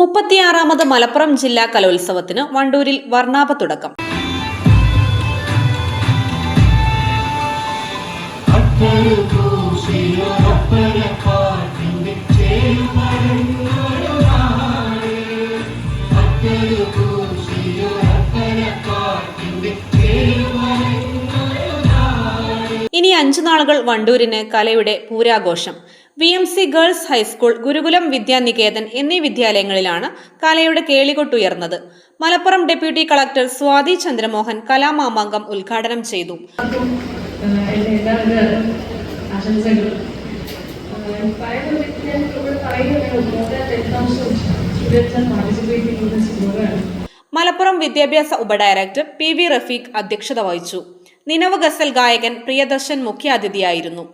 മുപ്പത്തിയാറാമത് മലപ്പുറം ജില്ലാ കലോത്സവത്തിന് വണ്ടൂരിൽ വർണാഭ തുടക്കം. ഇനി അഞ്ചു നാളുകൾ വണ്ടൂരിന് കലയുടെ പൂരാഘോഷം. V M C girls high school Gurukulam Vidyaniketan എന്നീ വിദ്യാലയങ്ങളിലാണ് കലയുടെ കേളികൊട്ടുയർന്നത്. മലപ്പുറം ഡെപ്യൂട്ടി കളക്ടർ സ്വാതി ചന്ദ്രമോഹൻ കലാമാമാങ്കം ഉദ്ഘാടനം ചെയ്തു. മലപ്പുറം വിദ്യാഭ്യാസ ഉപഡയറക്ടർ പി വി റഫീഖ് അധ്യക്ഷത വഹിച്ചു. നിനവ് ഗസൽ ഗായകൻ പ്രിയദർശൻ മുഖ്യാതിഥിയായിരുന്നു.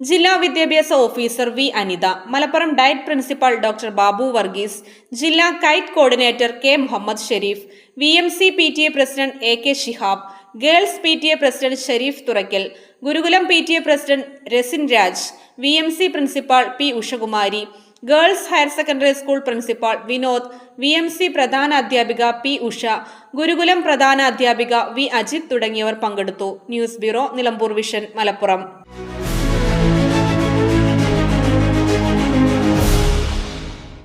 ജില്ലാ വിദ്യാഭ്യാസ officer V Anitha Malappuram DIET principal doctor Babu Varghese ജില്ലാ KITE coordinator K Muhammad Sharif V M C P T A president A K Shihab girls P T A president Sharif Thurakkal Gurukulam P T A president Rasin Raj V M C principal P Ushakumari girls higher secondary school principal Vinod V M C പ്രധാന അധ്യാപിക P Usha ഗുരുകുലം പ്രധാന അധ്യാപിക V Ajith തുടങ്ങിയവർ പങ്കെടുത്തു. News bureau Nilambur vision Malappuram.